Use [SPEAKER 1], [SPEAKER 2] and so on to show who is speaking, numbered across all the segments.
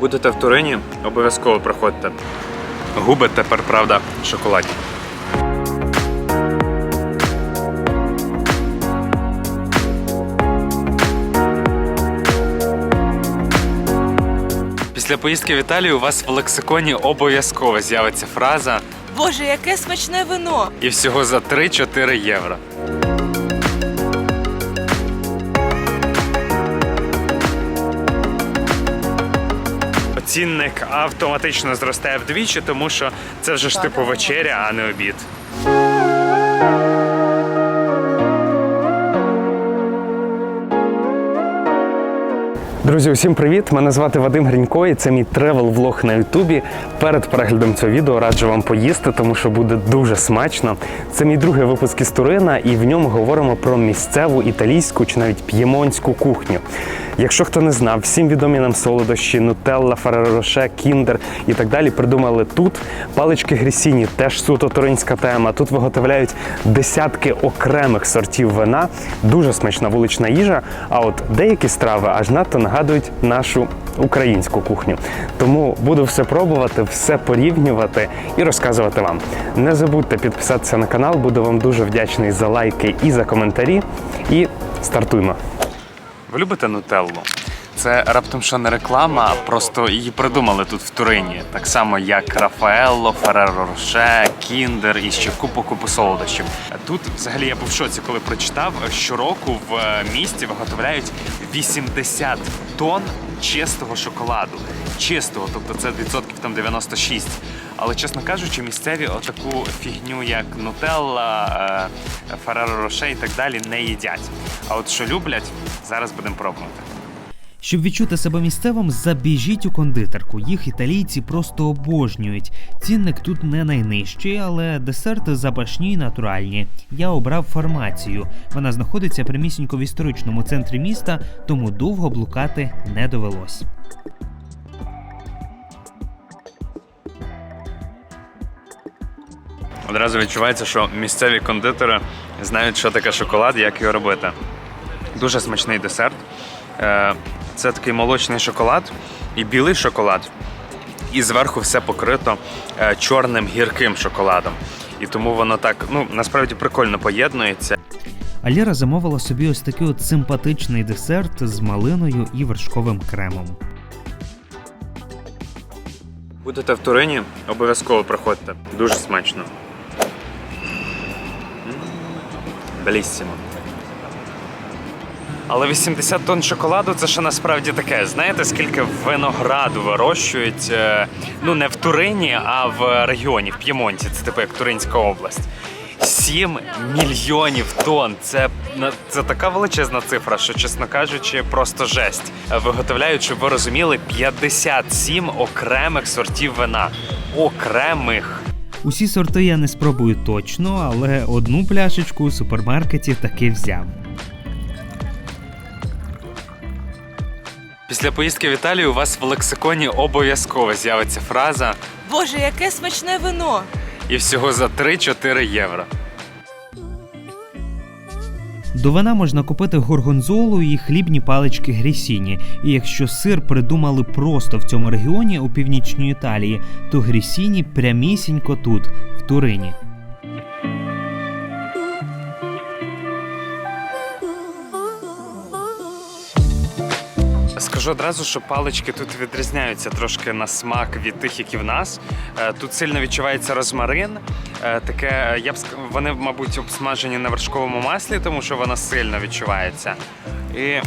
[SPEAKER 1] Будете в Турині, обов'язково приходьте. Губи тепер, правда, шоколадні. Після поїздки в Італію у вас в лексиконі обов'язково з'явиться фраза
[SPEAKER 2] Боже, яке смачне вино!
[SPEAKER 1] і всього за 3-4 євро. Цінник автоматично зростає вдвічі, тому що це вже ж типу вечеря, а не обід. Друзі, усім привіт! Мене звати Вадим Гринько і це мій тревел-влог на Ютубі. Перед переглядом цього відео раджу вам поїсти, тому що буде дуже смачно. Це мій другий випуск із Турина, і в ньому говоримо про місцеву італійську чи навіть п'ємонську кухню. Якщо хто не знав, всім відомі нам солодощі, нутелла, фарероше, кіндер і так далі придумали тут. Палички Грісіні теж суто туринська тема. Тут виготовляють десятки окремих сортів вина, дуже смачна вулична їжа. А от деякі страви аж надто нагадують нашу українську кухню. Тому буду все пробувати, все порівнювати і розказувати вам. Не забудьте підписатися на канал, буду вам дуже вдячний за лайки і за коментарі. І стартуємо. Ви любите нутеллу? Це раптом що не реклама, просто її придумали тут в Турині. Так само, як Рафаелло, Ферреро Роше, Кіндер і ще купу купу солодощів. Тут взагалі я був в шоці, коли прочитав, щороку в е, місті виготовляють 80 тонн чистого шоколаду. Чистого, тобто це відсотків там 96. Але чесно кажучи, місцеві отаку фігню, як Нутелла, е, Ферреро Роше і так далі, не їдять. А от що люблять, зараз будемо пробувати.
[SPEAKER 3] Щоб відчути себе місцевим, забіжіть у кондитерку. Їх італійці просто обожнюють. Цінник тут не найнижчий, але десерти запашні й натуральні. Я обрав фармацію. Вона знаходиться прямісінько в історичному центрі міста, тому довго блукати не довелось.
[SPEAKER 1] Одразу відчувається, що місцеві кондитери знають, що таке шоколад, як його робити. Дуже смачний десерт. Е, Це такий молочний шоколад і білий шоколад. І зверху все покрито е, чорним гірким шоколадом. І тому воно так ну насправді прикольно поєднується.
[SPEAKER 3] Аліра замовила собі ось такий от симпатичний десерт з малиною і вершковим кремом.
[SPEAKER 1] Будете в Турині, обов'язково приходьте. Дуже смачно. Беліссимо. Але 80 тонн шоколаду це ще насправді таке. Знаєте, скільки винограду вирощують? е, Ну не в Турині, а в регіоні, в П'ємонті. Це типу як Туринська область. 7 мільйонів тонн. Це, це така величезна цифра, що, чесно кажучи, просто жесть. Виготовляють, щоб ви розуміли, 57 окремих сортів вина. Окремих.
[SPEAKER 3] Усі сорти я не спробую точно, але одну пляшечку у супермаркеті таки взяв.
[SPEAKER 1] Після поїздки в Італію у вас в лексиконі обов'язково з'явиться фраза
[SPEAKER 2] Боже, яке смачне вино!
[SPEAKER 1] і всього за 3-4 євро.
[SPEAKER 3] До вина можна купити горгонзолу і хлібні палички грісіні. І якщо сир придумали просто в цьому регіоні у північній Італії, то грісіні прямісінько тут, в Турині.
[SPEAKER 1] Скажу одразу, що палички тут відрізняються трошки на смак від тих, які в нас. Е, Тут сильно відчувається розмарин. Е, Таке, я б вони, мабуть, обсмажені на вершковому маслі, тому що воно сильно відчувається. І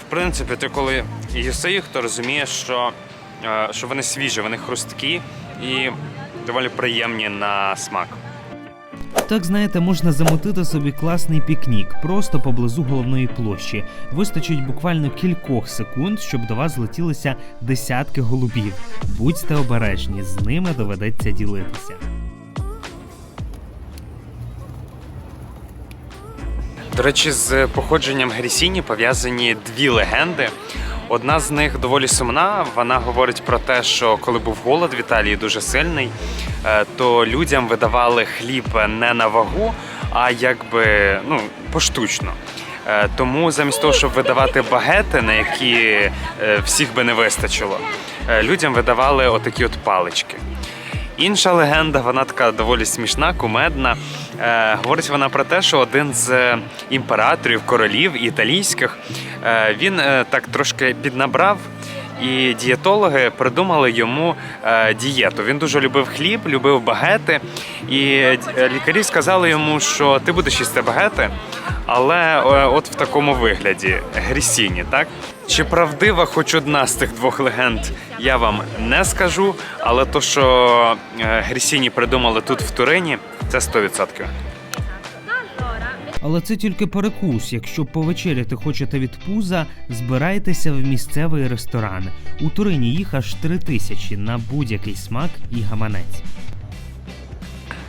[SPEAKER 1] в принципі, ти коли їси їх, то розумієш, що, е, що вони свіжі, вони хрусткі і доволі приємні на смак.
[SPEAKER 3] Так знаєте, можна замутити собі класний пікнік просто поблизу головної площі. Вистачить буквально кількох секунд, щоб до вас злетілися десятки голубів. Будьте обережні, з ними доведеться ділитися.
[SPEAKER 1] До речі, з походженням Грісіні пов'язані дві легенди. Одна з них доволі сумна. Вона говорить про те, що коли був голод в Італії дуже сильний, то людям видавали хліб не на вагу, а якби ну, поштучно. Е, Тому замість того, щоб видавати багети, на які е, всіх би не вистачило, е, людям видавали отакі от палички. Інша легенда, вона така доволі смішна, кумедна. Е, говорить вона про те, що один з е, імператорів, королів італійських, е, він е, так трошки піднабрав. І дієтологи придумали йому е, дієту. Він дуже любив хліб, любив багети. І е, лікарі сказали йому, що ти будеш їсти багети, але е, от в такому вигляді грісіні, так? Чи правдива хоч одна з тих двох легенд, я вам не скажу, але то, що грісіні придумали тут в Турині, це 100%.
[SPEAKER 3] Але це тільки перекус. Якщо повечеряти хочете від пуза, збирайтеся в місцевий ресторан. У Турині їх аж три тисячі на будь-який смак і гаманець.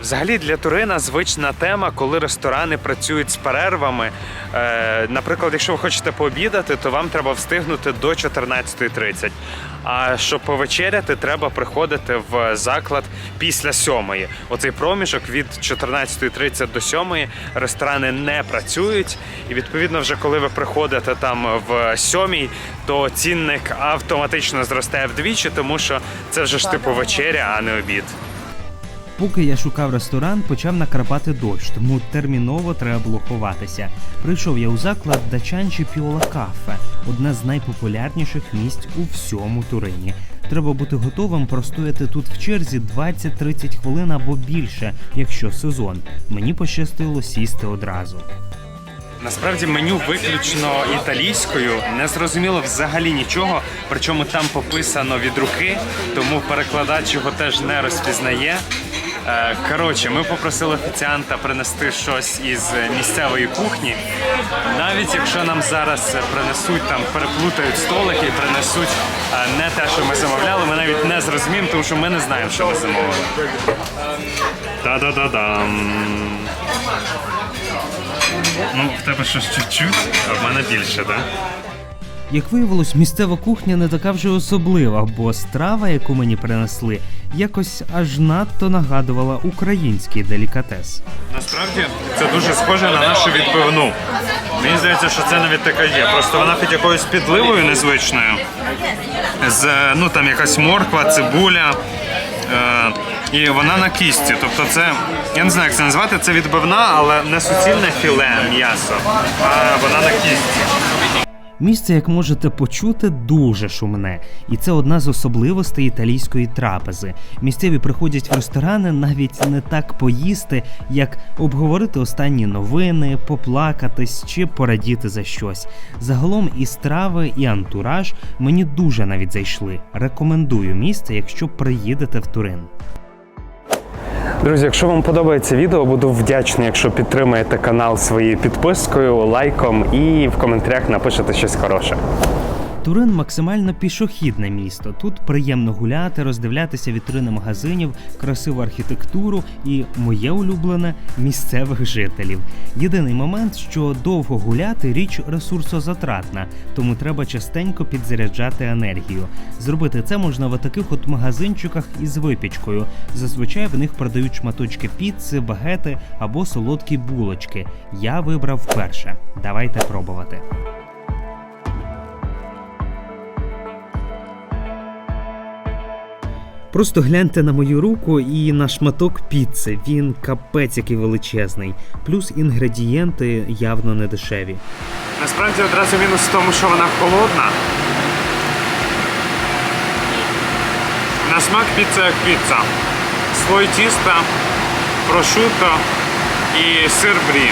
[SPEAKER 1] Взагалі для Турина звична тема, коли ресторани працюють з перервами. Е, наприклад, якщо ви хочете пообідати, то вам треба встигнути до 14.30. А щоб повечеряти, треба приходити в заклад після сьомої. Оцей проміжок від 14.30 до 7 ресторани не працюють. І відповідно, вже коли ви приходите там в сьомій, то цінник автоматично зростає вдвічі, тому що це вже ж типу вечеря, а не обід.
[SPEAKER 3] Поки я шукав ресторан, почав накрапати дощ, тому терміново треба було ховатися. Прийшов я у заклад Дачанчі Піола Кафе, одне з найпопулярніших місць у всьому Турині. Треба бути готовим простояти тут в черзі 20-30 хвилин або більше, якщо сезон. Мені пощастило сісти одразу.
[SPEAKER 1] Насправді меню виключно італійською, не зрозуміло взагалі нічого. Причому там пописано від руки, тому перекладач його теж не розпізнає. Е, Коротше, ми попросили офіціанта принести щось із місцевої кухні. Навіть якщо нам зараз принесуть там, переплутають столики і принесуть е, не те, що ми замовляли, ми навіть не зрозуміємо, тому що ми не знаємо, що ми замовили. Та-да-да-дам. Ну, в тебе щось чуть-чуть, а в мене більше, так? Да?
[SPEAKER 3] Як виявилось, місцева кухня не така вже особлива, бо страва, яку мені принесли, якось аж надто нагадувала український делікатес.
[SPEAKER 1] Насправді це дуже схоже на нашу відбивну. Мені здається, що це навіть така є. Просто вона під якоюсь підливою незвичною. З ну там якась морква, цибуля. Е, і вона на кісті. Тобто це, я не знаю, як це назвати, це відбивна, але не суцільне філе м'ясо, а вона на кісті.
[SPEAKER 3] Місце, як можете почути, дуже шумне, і це одна з особливостей італійської трапези. Місцеві приходять в ресторани навіть не так поїсти, як обговорити останні новини, поплакатись чи порадіти за щось. Загалом і страви, і антураж мені дуже навіть зайшли. Рекомендую місце, якщо приїдете в Турин.
[SPEAKER 1] Друзі, якщо вам подобається відео, буду вдячний, якщо підтримаєте канал своєю підпискою, лайком і в коментарях напишете щось хороше.
[SPEAKER 3] Турин максимально пішохідне місто. Тут приємно гуляти, роздивлятися вітрини магазинів, красиву архітектуру і моє улюблене місцевих жителів. Єдиний момент, що довго гуляти річ ресурсозатратна, тому треба частенько підзаряджати енергію. Зробити це можна в таких от магазинчиках із випічкою. Зазвичай в них продають шматочки піци, багети або солодкі булочки. Я вибрав перше. Давайте пробувати. Просто гляньте на мою руку і на шматок піци. Він капець який величезний. Плюс інгредієнти явно не дешеві.
[SPEAKER 1] Насправді одразу мінус в тому, що вона холодна. На смак піца як піца. Слой тіста, прошуто і сир брі.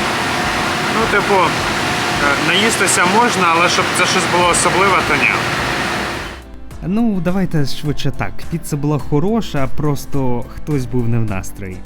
[SPEAKER 1] Ну, типу, е, наїстися можна, але щоб це щось було особливе, то ні.
[SPEAKER 3] Ну, давайте швидше так. Піца була хороша, просто хтось був не в настрої.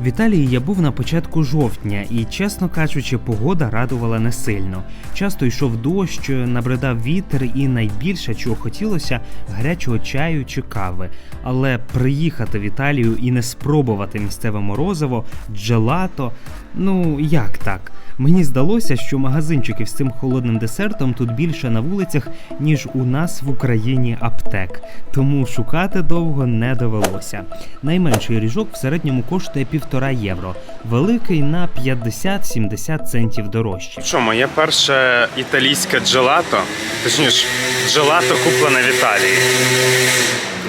[SPEAKER 3] В Італії я був на початку жовтня, і, чесно кажучи, погода радувала не сильно. Часто йшов дощ, набридав вітер, і найбільше, чого хотілося, гарячого чаю чи кави. Але приїхати в Італію і не спробувати місцеве морозиво, джелато Ну, як так? Мені здалося, що магазинчиків з цим холодним десертом тут більше на вулицях, ніж у нас в Україні аптек. Тому шукати довго не довелося. Найменший ріжок в середньому коштує півтора євро, великий на 50-70 центів дорожче.
[SPEAKER 1] Що, моє перше італійське джелато, точніше, джелато куплене в Італії.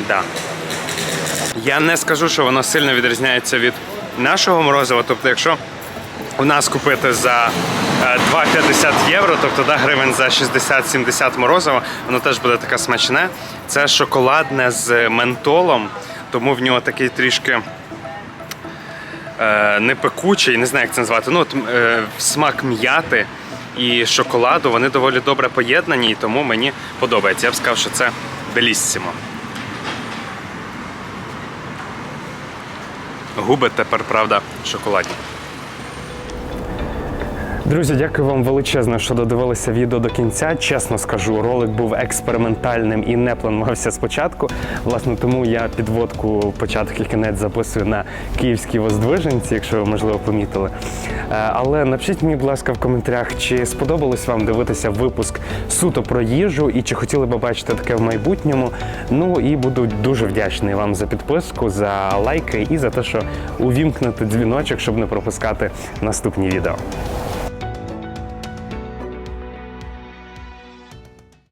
[SPEAKER 1] Да. Я не скажу, що воно сильно відрізняється від нашого морозива. Тобто, якщо у нас купити за е, 2,50 євро, тобто да, гривень за 60-70 морозива, воно теж буде таке смачне. Це шоколадне з ментолом, тому в нього такий трішки е, не не знаю, як це назвати. Ну, от, е, смак м'яти і шоколаду вони доволі добре поєднані, і тому мені подобається. Я б сказав, що це беліссимо. Губи тепер, правда, шоколадні. Друзі, дякую вам величезно, що додивилися відео до кінця. Чесно скажу, ролик був експериментальним і не планувався спочатку. Власне, тому я підводку початок і кінець записую на київській воздвиженці, якщо ви можливо помітили. Е, Але напишіть мені, будь ласка, в коментарях, чи сподобалось вам дивитися випуск суто про їжу і чи хотіли би бачити таке в майбутньому. Ну і буду дуже вдячний вам за підписку, за лайки і за те, що увімкнете дзвіночок, щоб не пропускати наступні відео.